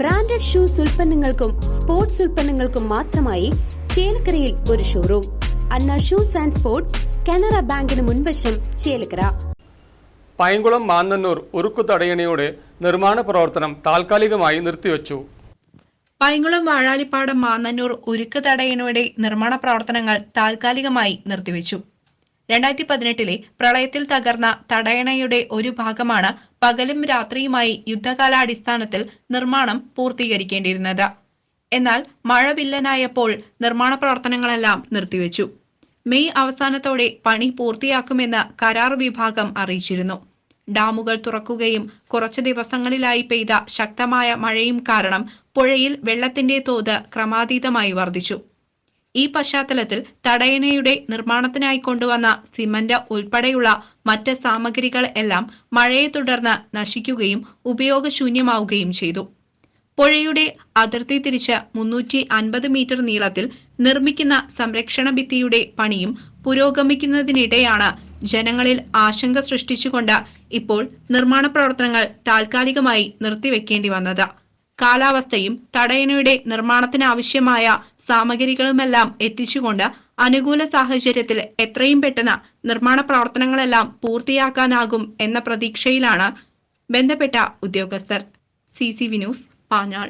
Branded shoes ഉൽപ്പന്നങ്ങൾക്കും sports ഉൽപ്പന്നങ്ങൾക്കും മാത്രമായി ചേലക്കരയിൽ ഒരു showroom. Anna shoes and sports Canara ബാങ്കിന് മുൻവശം ചേലക്കര. പൈങ്കുളം മാന്നന്നൂർ ഉരുക്കു തടയണിയുടെ നിർമ്മാണ പ്രവർത്തനം താൽക്കാലികമായി നിർത്തിവെച്ചു. പൈങ്കുളം വാഴാലിപ്പാടം മാന്നന്നൂർ ഉരുക്ക് തടയണയുടെ നിർമ്മാണ പ്രവർത്തനങ്ങൾ താൽക്കാലികമായി നിർത്തിവെച്ചു. രണ്ടായിരത്തി പതിനെട്ടിലെ പ്രളയത്തിൽ തകർന്ന തടയണയുടെ ഒരു ഭാഗമാണ് പകലും രാത്രിയുമായി യുദ്ധകാലാടിസ്ഥാനത്തിൽ നിർമ്മാണം പൂർത്തീകരിക്കേണ്ടിയിരുന്നത്. എന്നാൽ മഴ വില്ലനായപ്പോൾ നിർമ്മാണ പ്രവർത്തനങ്ങളെല്ലാം നിർത്തിവെച്ചു. മെയ് അവസാനത്തോടെ പണി പൂർത്തിയാക്കുമെന്ന് കരാർ വിഭാഗം അറിയിച്ചിരുന്നു. ഡാമുകൾ തുറക്കുകയും കുറച്ച് ദിവസങ്ങളിലായി പെയ്ത ശക്തമായ മഴയും കാരണം പുഴയിൽ വെള്ളത്തിന്റെ തോത് ക്രമാതീതമായി വർദ്ധിച്ചു. ഈ പശ്ചാത്തലത്തിൽ തടയണയുടെ നിർമ്മാണത്തിനായി കൊണ്ടുവന്ന സിമന്റ് ഉൾപ്പെടെയുള്ള മറ്റ് സാമഗ്രികൾ എല്ലാം മഴയെ തുടർന്ന് നശിക്കുകയും ഉപയോഗശൂന്യമാവുകയും ചെയ്തു. പുഴയുടെ അതിർത്തി തിരിച്ച് മുന്നൂറ്റി അൻപത് മീറ്റർ നീളത്തിൽ നിർമ്മിക്കുന്ന സംരക്ഷണ ഭിത്തിയുടെ പണിയും പുരോഗമിക്കുന്നതിനിടെയാണ് ജനങ്ങളിൽ ആശങ്ക സൃഷ്ടിച്ചുകൊണ്ട് ഇപ്പോൾ നിർമ്മാണ പ്രവർത്തനങ്ങൾ താൽക്കാലികമായി നിർത്തിവെക്കേണ്ടി വന്നത്. കാലാവസ്ഥയും തടയണയുടെ നിർമ്മാണത്തിനാവശ്യമായ സാമഗ്രികളുമെല്ലാം എത്തിച്ചുകൊണ്ട് അനുകൂല സാഹചര്യത്തിൽ എത്രയും പെട്ടെന്ന് നിർമ്മാണ പ്രവർത്തനങ്ങളെല്ലാം പൂർത്തിയാക്കാനാകും എന്ന പ്രതീക്ഷയിലാണ് ബന്ധപ്പെട്ട ഉദ്യോഗസ്ഥർ. C C V news Panjal.